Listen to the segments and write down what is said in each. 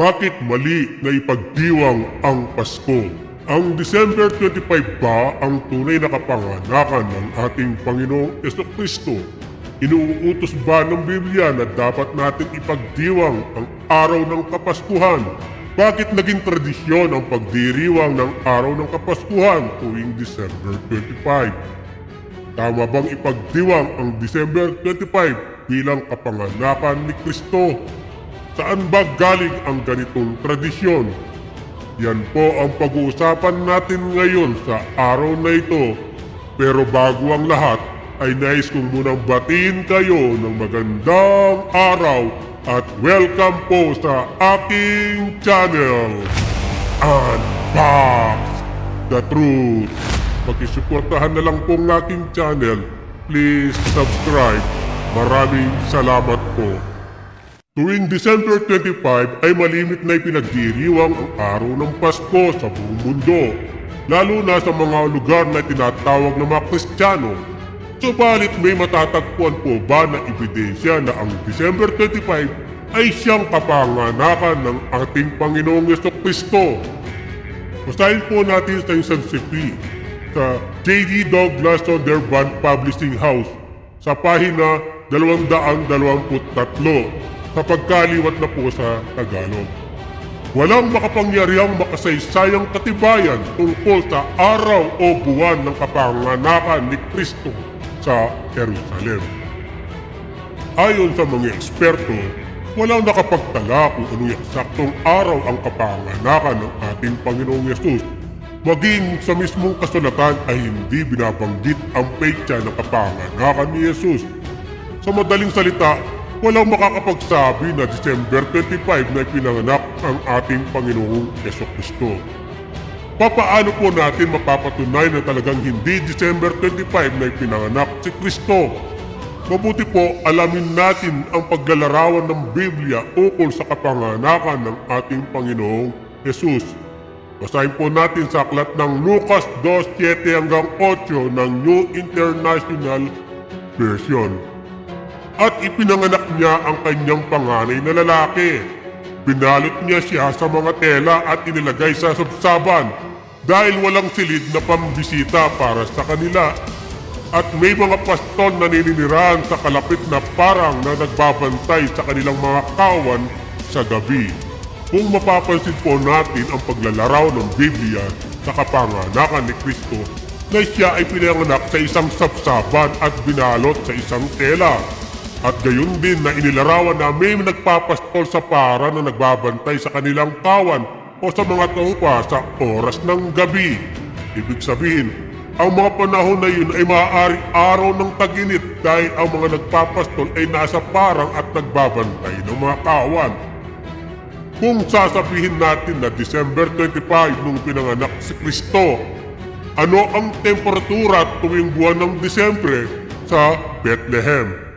Bakit mali na ipagdiwang ang Pasko? Ang December 25 ba ang tunay na kapanganakan ng ating Panginoong Kristo? Inuutos ba ng Biblia na dapat natin ipagdiwang ang araw ng Kapaskuhan? Bakit naging tradisyon ang pagdiriwang ng araw ng Kapaskuhan tuwing December 25? Tama bang ipagdiwang ang December 25 bilang kapanganakan ni Kristo? Saan ba galing ang ganitong tradisyon? Yan po ang pag-uusapan natin ngayon sa araw na ito. Pero bago ang lahat, ay nais kong munang batiin kayo ng magandang araw at welcome po sa aking channel, Unbox the Truth. Pakisuportahan na lang po ang aking channel. Please subscribe. Maraming salamat po. Tuwing December 25 ay malimit na ipinagdiriwang ang araw ng Pasko sa buong mundo, lalo na sa mga lugar na tinatawag ng mga Kristiyano. Subalit may matatagpuan po ba na ebidensya na ang December 25 ay siyang kapanganakan ng ating Panginoong Yeso Kristo? Basahin po natin sa isang sipi sa J.D. Douglas Sondervan Publishing House sa pahina 223 sa pagkaliwat na po sa Tagalog. Walang makapangyarihang makasaysayang katibayan tungkol sa araw o buwan ng kapanganakan ni Kristo sa Jerusalem. Ayon sa mga eksperto, walang nakapagtala kung anong eksaktong araw ang kapanganakan ng ating Panginoong Yesus. Maging sa mismong kasulatan ay hindi binabanggit ang petsa ng kapanganakan ni Yesus. Sa madaling salita, walang makakapagsabi na December 25 na ipinanganak ang ating Panginoong Yeso Kristo. Papaano po natin mapapatunay na talagang hindi December 25 na ipinanganak si Kristo? Mabuti po alamin natin ang paglalarawan ng Biblia ukol sa kapanganakan ng ating Panginoong Jesus. Basahin po natin sa aklat ng Lucas 2.7 hanggang 8 ng New International Version. At ipinanganak niya ang kanyang panganay na lalaki. Binalot niya siya sa mga tela at inilagay sa sabsaban dahil walang silid na pambisita para sa kanila. At may mga pastol na nininirahan sa kalapit na parang na nagbabantay sa kanilang mga kawan sa gabi. Kung mapapansin po natin ang paglalaraw ng Biblia sa kapanganakan ni Kristo na siya ay pinanganak sa isang sapsaban at binalot sa isang tela. At gayon din na inilarawan na may nagpapastol sa para na nagbabantay sa kanilang kawan o sa mga tupa sa oras ng gabi. Ibig sabihin, ang mga panahon na yun ay maaaring araw ng taginit dahil ang mga nagpapastol ay nasa parang at nagbabantay ng mga kawan. Kung sasabihin natin na December 25 nung pinanganak si Kristo, ano ang temperatura tuwing buwan ng Disyembre sa Bethlehem?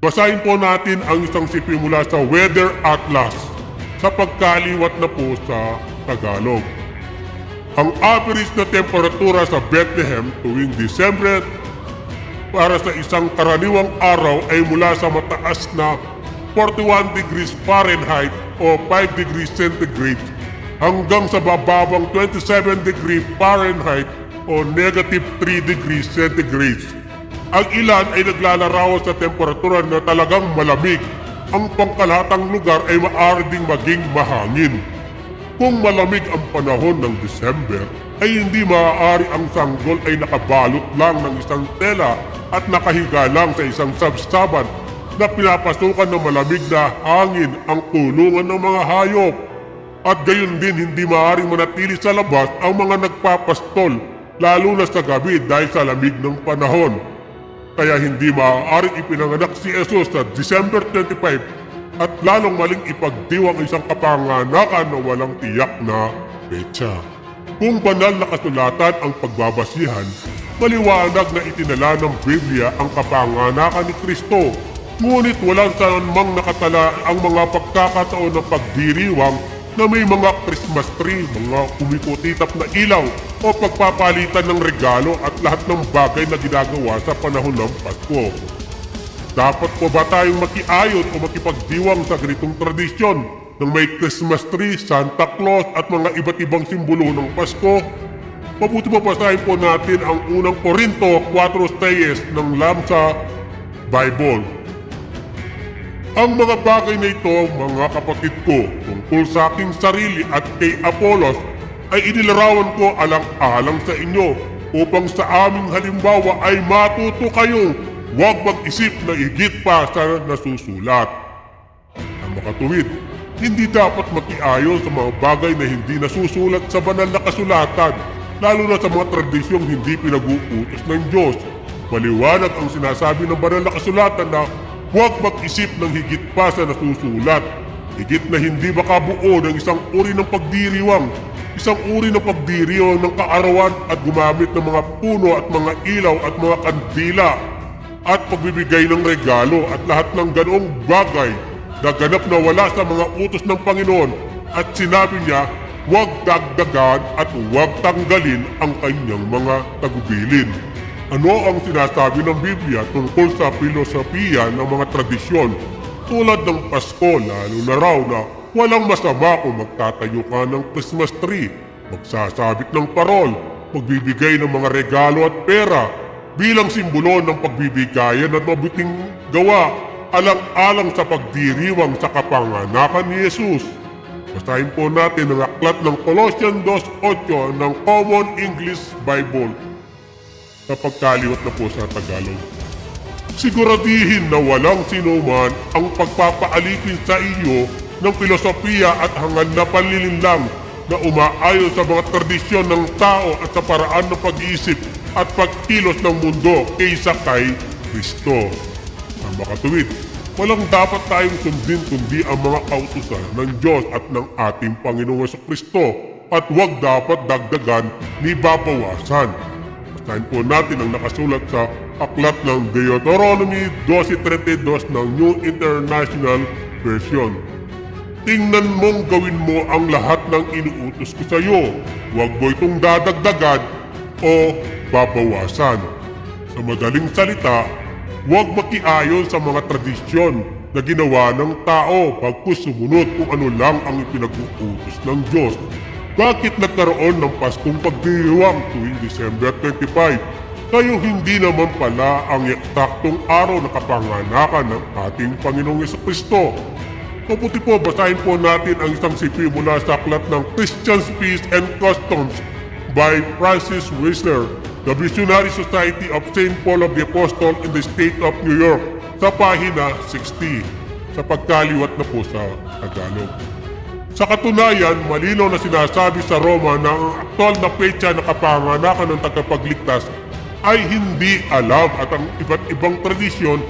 Basahin po natin ang isang sipi mula sa Weather Atlas sa pagkaliwat na po sa Tagalog. Ang average na temperatura sa Bethlehem tuwing Disyembre para sa isang karaniwang araw ay mula sa mataas na 41 degrees Fahrenheit o 5 degrees centigrade hanggang sa bababang 27 degree Fahrenheit o negative 3 degrees centigrade. Ang ilan ay naglalarawan sa temperatura na talagang malamig. Ang pangkalahatang lugar ay maaari ding maging mahangin. Kung malamig ang panahon ng December, ay hindi maaari ang sanggol ay nakabalot lang ng isang tela at nakahiga lang sa isang sabsaban na pinapasukan ng malamig na hangin ang kulungan ng mga hayop. At gayon din hindi maaaring manatili sa labas ang mga nagpapastol lalo na sa gabi dahil sa lamig ng panahon. Kaya hindi maaaring ipinanganak si Jesus sa December 25 at lalong maling ipagdiwang isang kapanganakan na walang tiyak na petsa. Kung banal na kasulatan ang pagbabasihan, maliwanag na itinala ng Biblia ang kapanganakan ni Kristo. Ngunit walang saan mang nakatala ang mga pagkakataon ng pagdiriwang na may mga Christmas tree, mga kumikutitap na ilaw o pagpapalitan ng regalo at lahat ng bagay na ginagawa sa panahon ng Pasko. Dapat po ba tayong makiayon o makipagdiwang sa ganitong tradisyon? ng may Christmas tree, Santa Claus at mga iba't ibang simbolo ng Pasko, mabuti mabasahin po natin ang unang Korinto 4.6 ng Lamsa Bible. Ang mga bagay na ito, mga kapatid ko, tungkol sa aking sarili at kay Apolos, ay inilarawan ko alang-alang sa inyo upang sa aming halimbawa ay matuto kayo huwag mag-isip na higit pa sa nasusulat. Ang makatuwid, hindi dapat makiayon sa mga bagay na hindi nasusulat sa banal na kasulatan, lalo na sa mga tradisyong hindi pinag-uutos ng Diyos. Maliwanag ang sinasabi ng banal na kasulatan na huwag mag-isip ng higit pa sa nasusulat. Higit na hindi makabuo ng isang uri ng pagdiriwang, isang uri ng pagdiriwang ng kaarawan at gumamit ng mga puno at mga ilaw at mga kandila at pagbibigay ng regalo at lahat ng ganoong bagay na ganap na wala sa mga utos ng Panginoon at sinabi niya, huwag dagdagan at huwag tanggalin ang kanyang mga tagubilin. Ano ang sinasabi ng Biblia tungkol sa filosofiya ng mga tradisyon tulad ng Pasko lalo na raw na walang masama kung magtatayo ka ng Christmas tree, magsasabit ng parol, magbibigay ng mga regalo at pera bilang simbolo ng pagbibigayan at mabuting gawa alang-alang sa pagdiriwang sa kapanganakan ni Jesus. Basahin po natin ang aklat ng Colossians 2.8 ng Common English Bible sa pagkaliwat na po sa Tagalog. Siguradihin na walang sinuman ang pagpapaalipin sa iyo ng filosofiya at hangal na panlilinlang na umaayon sa mga tradisyon ng tao at sa paraan ng pag-iisip at pagkilos ng mundo kaysa kay Kristo. Ang makatuwid, walang dapat tayong sundin kundi ang mga kautusan ng Diyos at ng ating Panginoong Kristo at huwag dapat dagdagan ni babawasan. Basahin po natin ang nakasulat sa aklat ng Deuteronomy 12.32 ng New International Version. Tingnan mong gawin mo ang lahat ng inuutos ko sa iyo. Huwag mo itong dadagdagan o babawasan. Sa madaling salita, huwag makiayon sa mga tradisyon na ginawa ng tao pagkus sumunod kung ano lang ang ipinag-uutos ng Diyos. Bakit nagkaroon ng Paskong Pagdiriwang tuwing December 25? Kayo hindi naman pala ang eksaktong araw na kapanganakan ng ating Panginoong Yeso Kristo. Mabuti po, basahin po natin ang isang sipi mula sa aklat ng Christian's Peace and Customs by Francis Whistler, The Missionary Society of St. Paul of the Apostle in the State of New York, sa pahina 60, sa pagkaliwat na po sa Tagalog. Sa katunayan, malinaw na sinasabi sa Roma na ang aktwal na petsa na kapanganakan ng tagapagligtas ay hindi alam at ang iba't ibang tradisyon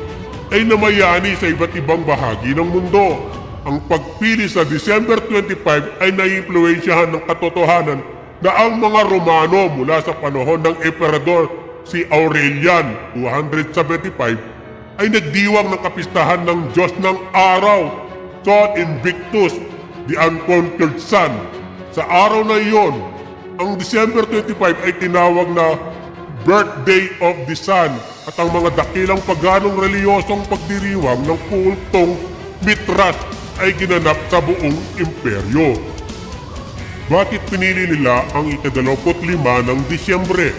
ay namayani sa iba't ibang bahagi ng mundo. Ang pagpili sa December 25 ay naiimpluwensyahan ng katotohanan na ang mga Romano mula sa panahon ng Emperador si Aurelian 275 ay nagdiwang ng kapistahan ng Diyos ng Araw, Sol Invictus, the Unconquered Sun. Sa araw na iyon, ang December 25 ay tinawag na Birthday of the Sun at ang mga dakilang paganong reliyosong pagdiriwang ng kultong Mitras ay ginanap sa buong imperyo. Bakit pinili nila ang ikadalamput lima ng Disyembre?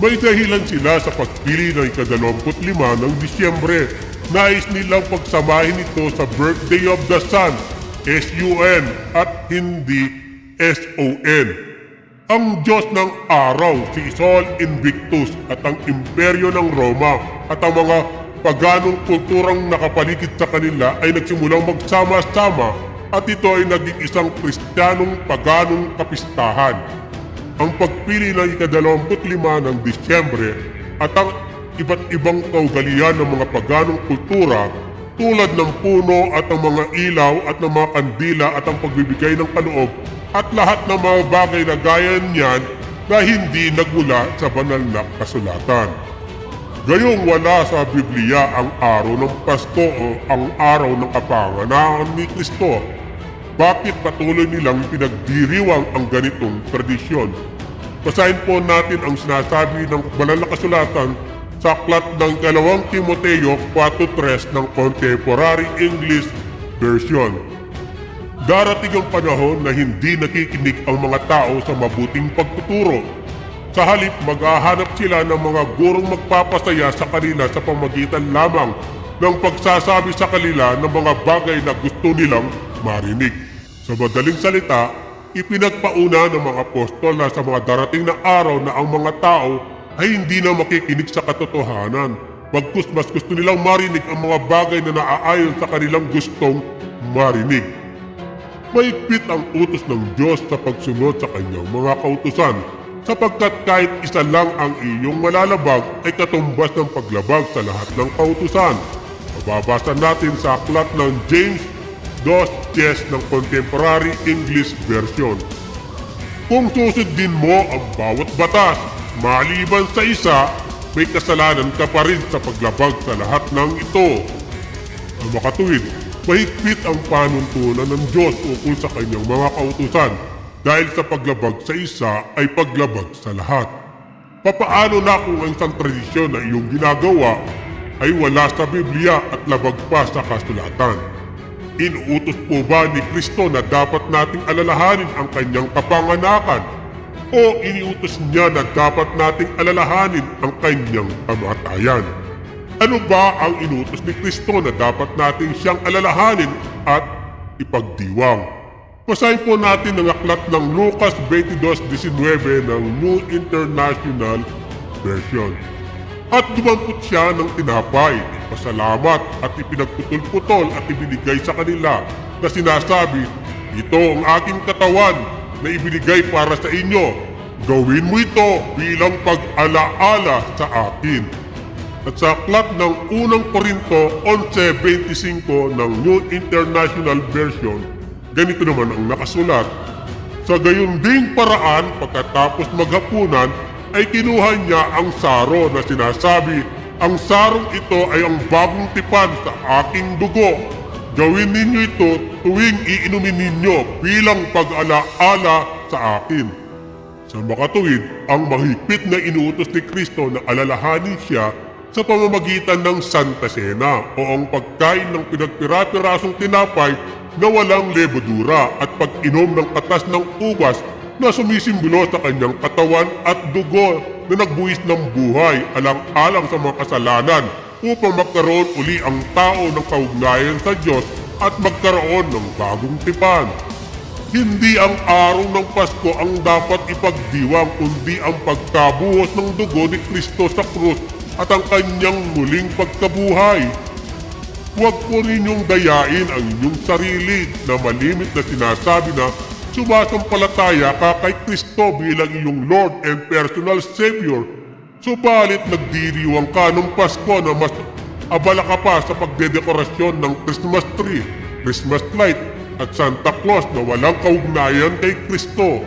May dahilan sila sa pagpili ng ikadalamput lima ng Disyembre. Nais nilang pagsamahin ito sa Birthday of the Sun, S-U-N, at hindi S-O-N. Ang Diyos ng araw, si Sol Invictus at ang imperyo ng Roma at ang mga paganong kulturang nakapaligid sa kanila ay nagsimulang magsama-sama at ito ay naging isang kristyanong paganong kapistahan. Ang pagpili ng ikadalawamput lima ng Disyembre at ang iba't ibang kaugalian ng mga paganong kultura tulad ng puno at ng mga ilaw at ng mga kandila at ang pagbibigay ng kaloob at lahat ng mga bagay na gaya niyan na hindi nagmula sa banal na kasulatan. Gayong wala sa Biblia ang araw ng Pasko o ang araw ng kapanganakan ni Kristo. Bakit patuloy nilang pinagdiriwang ang ganitong tradisyon? Basahin po natin ang sinasabi ng banal na kasulatan sa aklat ng kalawang Timoteo 4.3 ng Contemporary English Version. Darating ang panahon na hindi nakikinig ang mga tao sa mabuting pagtuturo. Sa halip, maghahanap sila ng mga gurong magpapasaya sa kanila sa pamagitan lamang ng pagsasabi sa kanila ng mga bagay na gusto nilang marinig. Sa madaling salita, ipinagpauna ng mga apostol na sa mga darating na araw na ang mga tao ay hindi na makikinig sa katotohanan. Pagkus mas gusto nilang marinig ang mga bagay na naaayon sa kanilang gustong marinig. Maigpit ang utos ng Diyos sa pagsunod sa kanyang mga kautusan sapagkat kahit isa lang ang iyong malalabag ay katumbas ng paglabag sa lahat ng kautusan. Mababasa natin sa aklat ng James 2.10 ng Contemporary English Version. Kung susundin mo ang bawat batas, maliban sa isa, may kasalanan ka pa rin sa paglabag sa lahat ng ito. Ang makatuwid, mahigpit ang panuntunan ng Diyos ukol sa kanyang mga kautusan dahil sa paglabag sa isa ay paglabag sa lahat. Papaano na kung ang isang tradisyon na iyong ginagawa ay wala sa Biblia at labag pa sa kasulatan? Inuutos po ba ni Kristo na dapat nating alalahanin ang kanyang kapanganakan? O iniutos niya na dapat nating alalahanin ang kanyang kamatayan? Ano ba ang inutos ni Kristo na dapat nating siyang alalahanin at ipagdiwang? Basahin po natin ang aklat ng Lucas 22.19 ng New International Version. At dumampot siya ng tinapay, pasalamat at ipinagputol-putol at ibinigay sa kanila na sinasabi, Ito ang aking katawan na ibinigay para sa inyo. Gawin mo ito bilang pag-alaala sa akin. At sa aklat ng unang Korinto 11.25 ng New International Version, ganito naman ang nakasulat, Sa gayon ding paraan pagkatapos maghapunan ay kinuha niya ang saro na sinasabi, Ang sarong ito ay ang bagong tipan sa aking dugo. Gawin ninyo ito tuwing iinumin ninyo bilang pag-alaala sa akin. Sa makatuwid, ang mahigpit na inuutos ni Kristo na alalahanin siya sa pamamagitan ng Santa Cena o ang pagkain ng pinagpira-pirasong tinapay na walang lebadura at pag-inom ng katas ng ubas na sumisimbolo sa kanyang katawan at dugo na nagbuwis ng buhay alang-alang sa mga kasalanan upang magkaroon uli ang tao ng kaugnayan sa Diyos at magkaroon ng bagong tipan. Hindi ang araw ng Pasko ang dapat ipagdiwang kundi ang pagkabuhos ng dugo ni Kristo sa krus at ang kanyang muling pagkabuhay. Huwag po ninyong dayain ang inyong sarili na malimit na sinasabi na sumasampalataya ka kay Kristo bilang iyong Lord and personal Savior. Subalit nagdiriwang ka ng Pasko na mas abala ka pa sa pagdedekorasyon ng Christmas tree, Christmas light at Santa Claus na walang kaugnayan kay Kristo.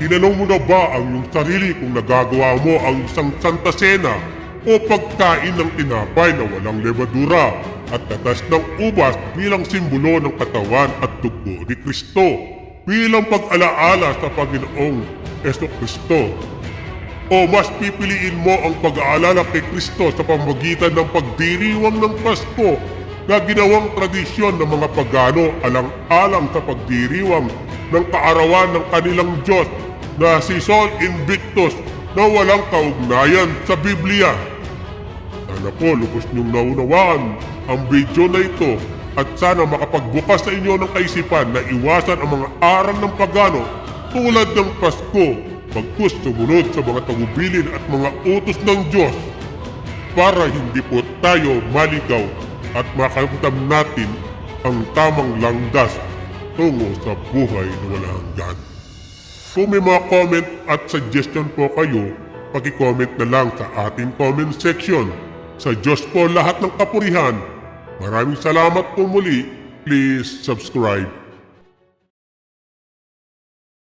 Tinanong mo na ba ang iyong sarili kung nagagawa mo ang isang Santa Cena o pagkain ng tinapay na walang levadura at katas ng ubas bilang simbolo ng katawan at dugo ni Kristo bilang pag-alaala sa Panginoong Kristo. O mas pipiliin mo ang pag-aalala kay Kristo sa pamagitan ng pagdiriwang ng Pasko na ginawang tradisyon ng mga pagano alang-alang sa pagdiriwang ng kaarawan ng kanilang Diyos na si Sol Invictus na walang kaugnayan sa Biblia. Sana po lubos niyong naunawaan ang video na ito at sana makapagbukas sa inyo ng kaisipan na iwasan ang mga aral ng pagano tulad ng Pasko, pagkus sumunod sa mga tagubilin at mga utos ng Diyos para hindi po tayo maligaw at makamtam natin ang tamang langdas tungo sa buhay na walang hanggan. Kung may mga comment at suggestion po kayo, paki-comment na lang sa ating comment section. Sa Diyos po lahat ng kapurihan. Maraming salamat po muli. Please subscribe.